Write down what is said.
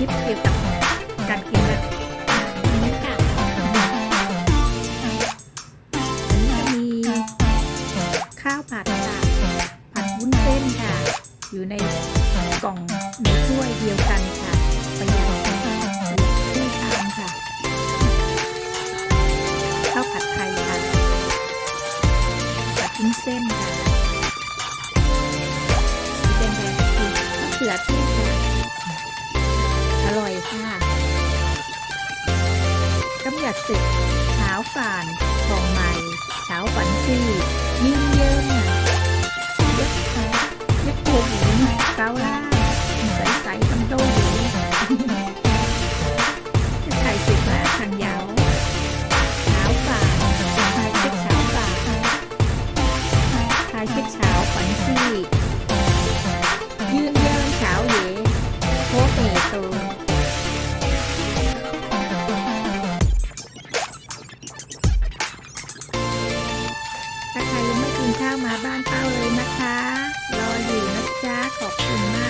ลิปเกี่ยวกับการกินแบบนี้ค่ะจะมีข้าวผัดค่ะผัดวุ้นเส้นค่ะ อยู่ในกล่องในถ้วยเดียวกันค่ะประหยัดที่ทานค่ะ ข้าวผัดไทยค่ะผัดวุ้นเส้นค่ะแดนๆคือมะเสือที่ ร่อยค่ะกำหยัดสร็จเช้าฝานทองใหม่เช้าฝันซี่ยืนเยินอะย็บค่ะเย็บตัวหมูเกาล่าใสใสๆทำโดหมูจะไทยสิบมาทางยาวเช้าฝานทายเช็คเช้าฝานทายเช็คเช้าฝันซี่ ยืนเยินเช้าเหย ข้าวมาบ้านเป้าเลยนะคะ รออยู่นะจ๊ะ ขอบคุณมาก